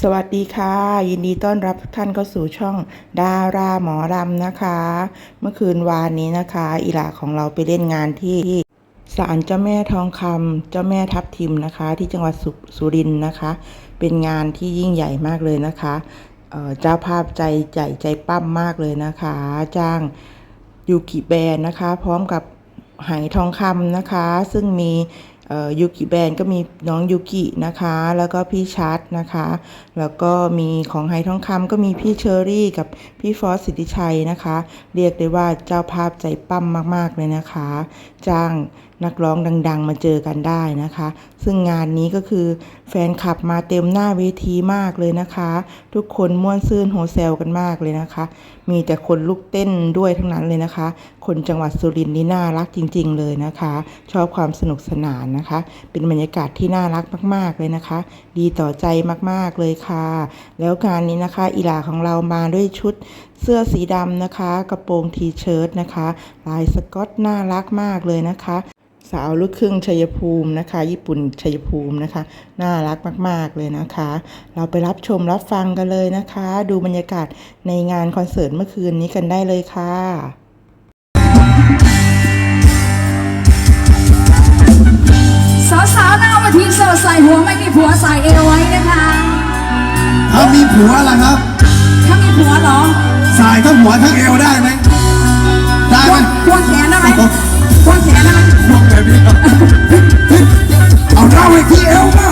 สวัสดีค่ะ ยินดีต้อนรับทุกท่านเข้าสู่ช่องดาราหมอรำนะคะ เมื่อคืนวานนี้นะคะ อีหลาของเราไปเล่นงานที่ศาลเจ้าแม่ทองคำเจ้าแม่ทับทิมนะคะ ที่จังหวัดสุสุรินทร์นะคะ เป็นงานที่ยิ่งใหญ่มากเลยนะคะเเจ้าภาพใจใหญ่ใจปั้มมากเลยนะคะ จ้างยูกิแบรนด์นะคะ พร้อมกับไหทองคำนะคะ ซึ่งมี ยูกิแบรนด์ก็มีน้องยูกินะคะ แล้วก็พี่ชัดนะคะ แล้วก็มีของไฮทองคำก็มีพี่เชอรี่กับพี่ฟอสสิทธิชัยนะคะ เรียกได้ว่าเจ้าภาพใจปั้มมาก ๆ เลยนะคะ จ้างนักร้องดัง ๆ มาเจอกันได้นะคะ ซึ่งงานนี้ก็คือแฟนคลับมาเต็มหน้าเวทีมากเลยนะคะ ทุกคนม่วนซื่นโฮเซลกันมากเลยนะคะ มีแต่คนลุกเต้นด้วยทั้งนั้นเลยนะคะ คนจังหวัดสุรินทร์นี่น่ารักจริง ๆ เลยนะคะ ชอบความสนุกสนานนะคะ เป็นบรรยากาศที่น่ารักมาก ๆเลยนะคะ ดีต่อใจมากๆเลยค่ะ แล้วงานนี้นะคะอีหลาของเรามาด้วยชุดเสื้อสีดำนะคะ กระโปรงทีเชิ้ตนะคะ ลายสก๊อตน่ารักมากเลยนะคะ สาวลูกครึ่งชัยภูมินะคะ ญี่ปุ่นชัยภูมินะคะ น่ารักมาก ๆ เลยนะคะ เราไปรับชมรับฟังกันเลยนะคะ ดูบรรยากาศในงานคอนเสิร์ตเมื่อคืนนี้กันได้เลยค่ะสาวๆหน้าเวทีโสดใส่หัวไม่มีผัวใส่เอวไว้นะคะถ้ามีผัวล่ะครับ ถ้ามีผัวเหรอสายทั้งหัวทั้งเอวได้ไหมได้คไหมวรควรแขนได้ไหม คนแขนได้ไหมพวกแบบนี้เอาเท้าไปที่เอวมา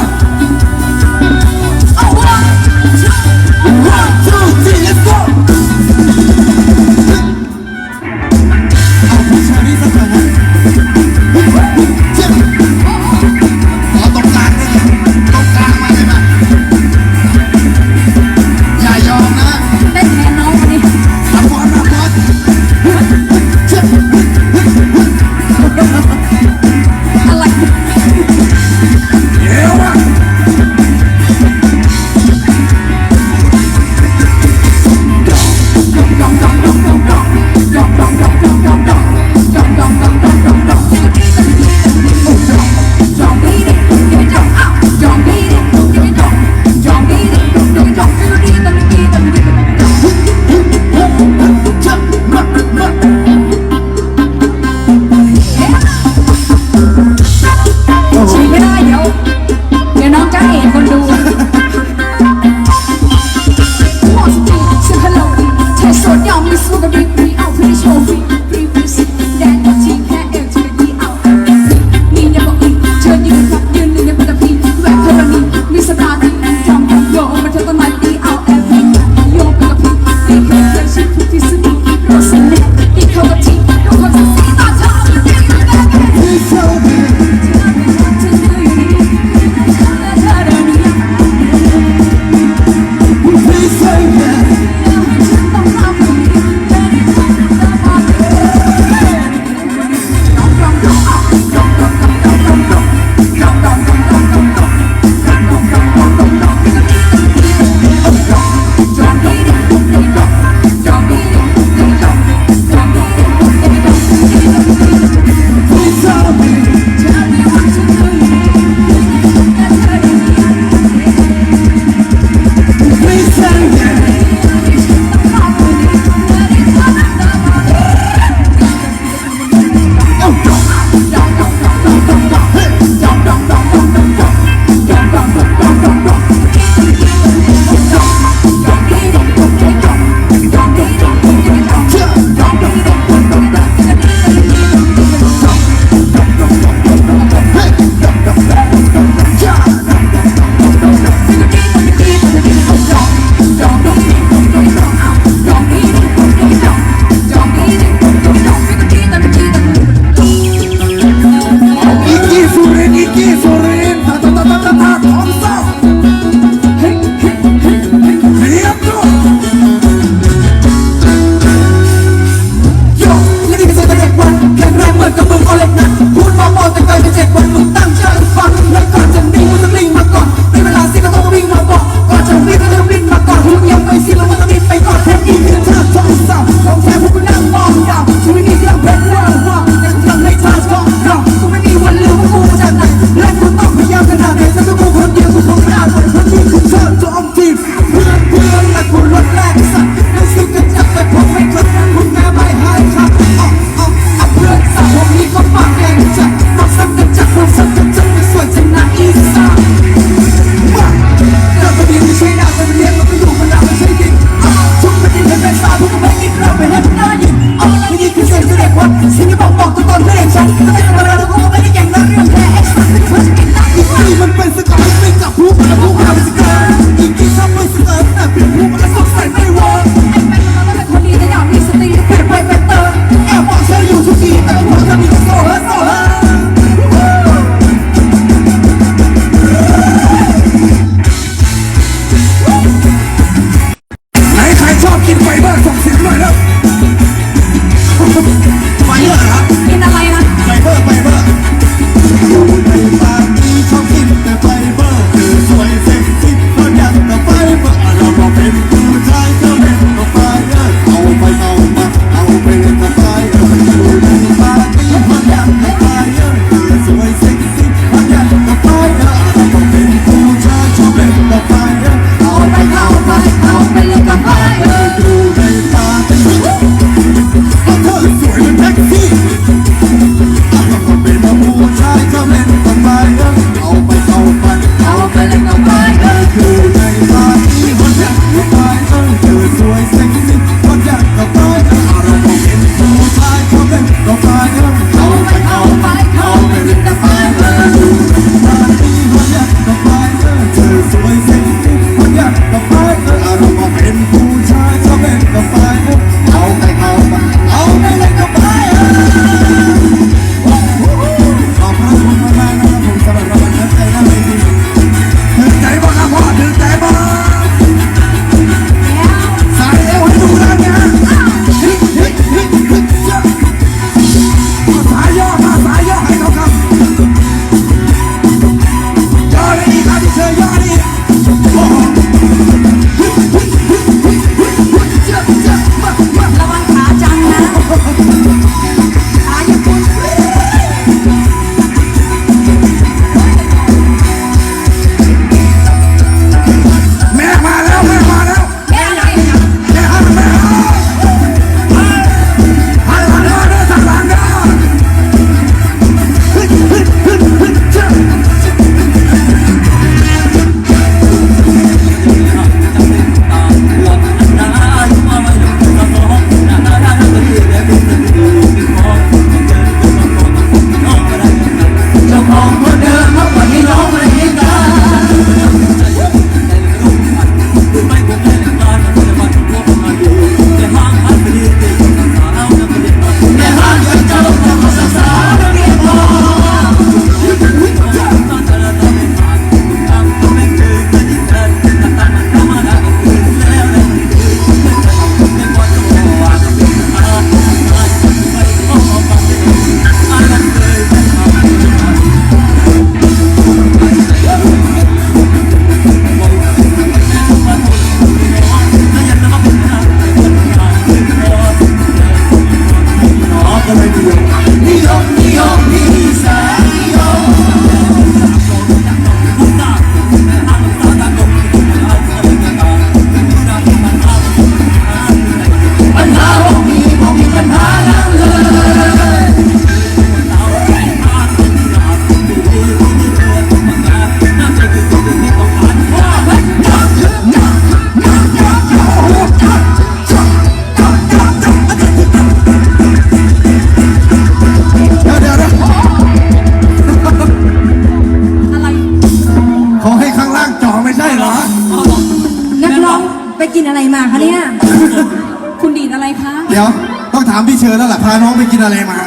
เดี๋ยวต้องถามพี่เชิญแล้วล่ะพาน้องไปกินอะไรมา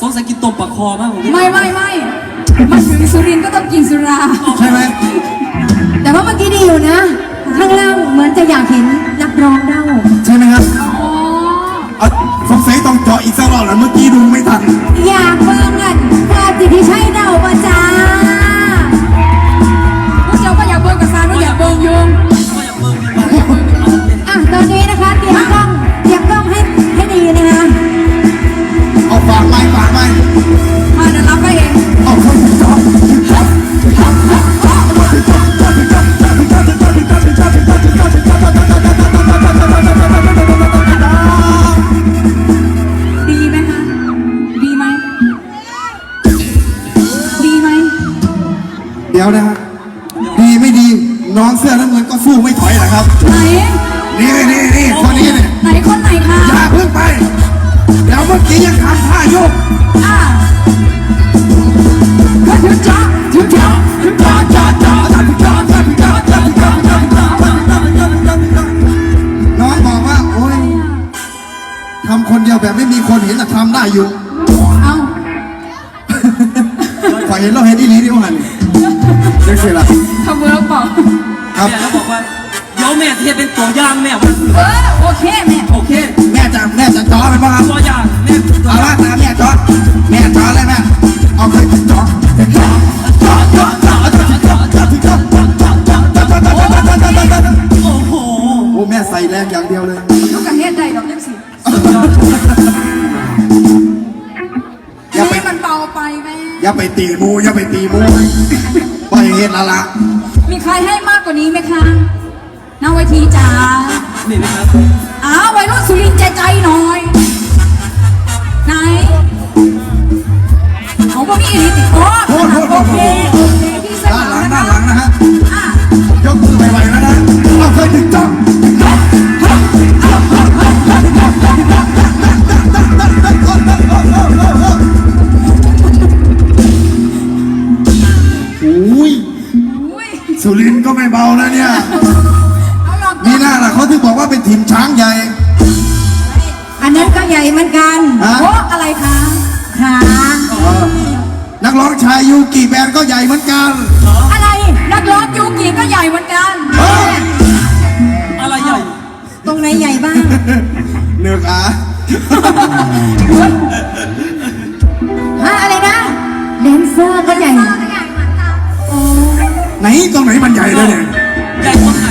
สงสัยกินตบปากคอมากผมไม่ไม่ไม่มาถึงสุรินทร์ก็ต้องกินสุรา ใช่ไหมแต่ว่าเมื่อกี้ดีอยู่นะ ข้างล่างเหมือนจะอยากเห็นนักร้องเด้าใช่ไหมครับอ๋อเอาสงสัยต้องเจาะอีกสักรอบแล้วเมื่อกี้ดูไม่ทัน อยากเบิ่งกันพาจิตที่ใช่ ดี๋ยวนะฮะดีไม่ดีน้องเสื้อน้ำเงินก็สู้ไม่ถอยนะครับ ไหน นี่นี่นี่คนนี้เนี่ยไหนคนไหนคะ อย่าเพิ่งไป เดี๋ยวเมื่อกี้ยังทำท่าโยกอะก็ถึงจ้าถึงจ้าถึงจ้าจ้าจ้าถึงจ้าจ้าถึงจ้าจ้าถึงจ้าจ้าถึงจ้าน้องบอกว่าโอ๊ยทำคนเดียวแบบไม่มีคนเห็นแต่ทำได้อยู่ เอาฝ่ายเห็นเราเห็นอีหลีดิว่าหันเจ๊เสียละทำเวิร์กเปล่าครับแม่แล้วบอกว่าเดี๋ยวแม่ที่จะเป็นตัวอย่างแม่ว่าเออโอเคแม่โอเคแม่จะแม่จะจ้อไปบ้างครับตัวอย่างแม่ตัวอเอาย่างละนะแม่จ้อแม่จ้อเลยแม่เอาเคยจ้อจ้อจ้อจ้อจ้อจ้อจ้อจ้อจ้อจ้อจ้อจ้อจ้อจ้อจ้อจ้อจ้อจ้อโอ้โหโอ้แม่ใส่แรงอย่างเดียวเลยลูกกับเฮ็ดได้ดอกเล็กสิอย่าไปแม่มันเบาไปแม่อย่าไปตีมูอย่าไปตีมูปล่อย เห็นละละมีใครให้มากกว่านี้ไหมคะหน้าเวทีจ๋านี่นะครับอ้าววัยรุ่นสุรินทร์ใจใจหน่อย ไหนเขาก็มีอีลิติโอ้โทษโทษโทโอษเคโทษโอเคพี่เสื้อด้านหขาลัวงนะด้านหลังนะฮะอะยกมือไวๆแล้วนะเอาเคยถึงจ้ เหมือนกัน อะไรนักร้องยูกิก็ใหญ่เหมือนกันเอออะไรใหญ่ ตรงไหนใหญ่บ้าง เนือกอาฮะอะไรนะแดนเซอร์ก็ใหญ่โอ้ไหนตรงไหนมันใหญ่เลยเนี่ย ใหญ่กว่าไหน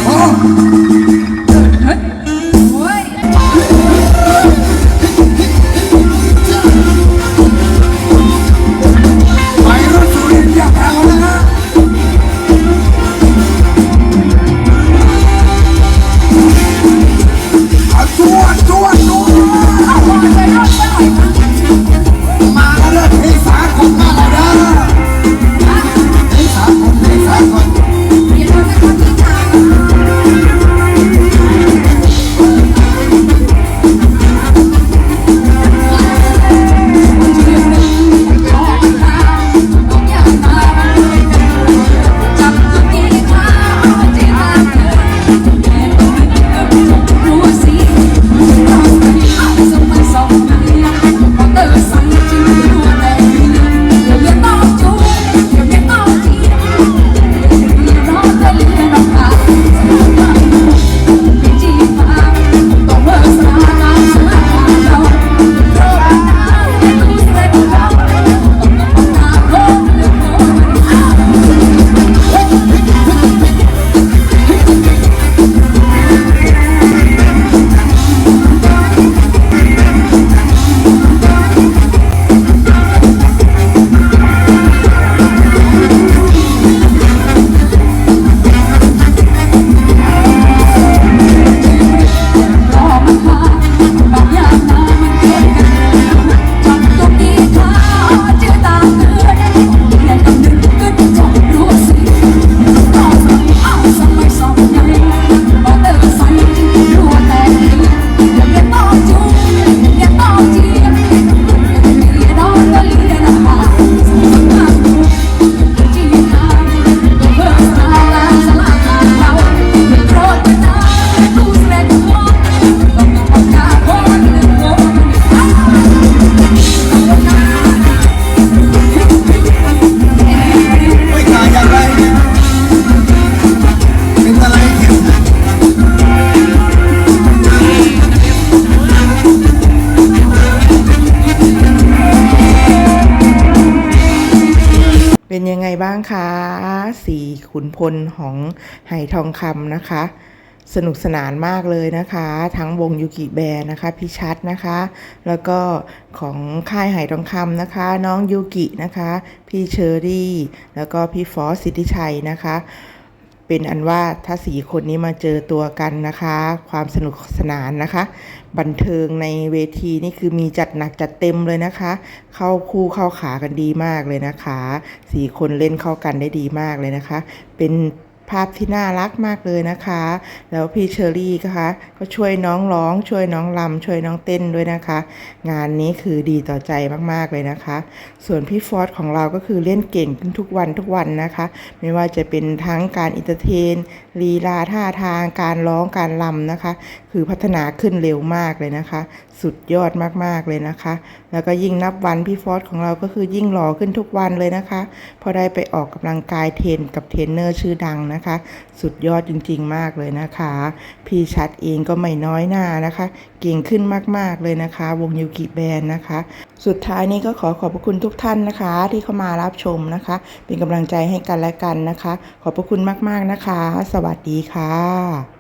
างคะสี่ขุนพลของไหทองคำนะคะ สนุกสนานมากเลยนะคะ ทั้งวงยูกิแบร์นะคะพี่ชัดนะคะ แล้วก็ของค่ายไหทองคำนะคะ น้องยูกินะคะ พี่เชอรี่ แล้วก็พี่ฟอสสิทธิชัยนะคะ เป็นอันว่าถ้าสีคนนี้มาเจอตัวกันนะคะ ความสนุกสนานนะคะ บันเทิงในเวทีนี่คือมีจัดหนักจัดเต็มเลยนะคะ เข้าคู่เข้าขากันดีมากเลยนะคะสีคนเล่นเข้ากันได้ดีมากเลยนะคะ เป็น ภาพที่น่ารักมากเลยนะคะ แล้วพี่เชอรี่นะคะก็ช่วยน้องร้อง ช่วยน้องลำ ช่วยน้องเต้นด้วยนะคะ งานนี้คือดีต่อใจมากๆเลยนะคะ ส่วนพี่ฟอสของเราก็คือเล่นเก่งขึ้นทุกวันทุกวันนะคะ ไม่ว่าจะเป็นทั้งการอินเตอร์เทนลีลาท่าทางการร้องการลำนะคะ คือพัฒนาขึ้นเร็วมากเลยนะคะ สุดยอดมากๆเลยนะคะ แล้วก็ยิ่งนับวันพี่ฟอสของเราก็คือยิ่งหล่อขึ้นทุกวันเลยนะคะพอได้ไปออกกำลังกายเทนกับเทรนเนอร์ชื่อดังนะคะ สุดยอดจริงๆมากเลยนะคะ พี่ชัดเองก็ไม่น้อยหน้านะคะ เก่งขึ้นมากๆเลยนะคะ วงยูกิแบนนะคะ สุดท้ายนี้ก็ขอขอบพระคุณทุกท่านนะคะ ที่เข้ามารับชมนะคะ เป็นกำลังใจให้กันและกันนะคะ ขอบพระคุณมากๆนะคะ สวัสดีค่ะ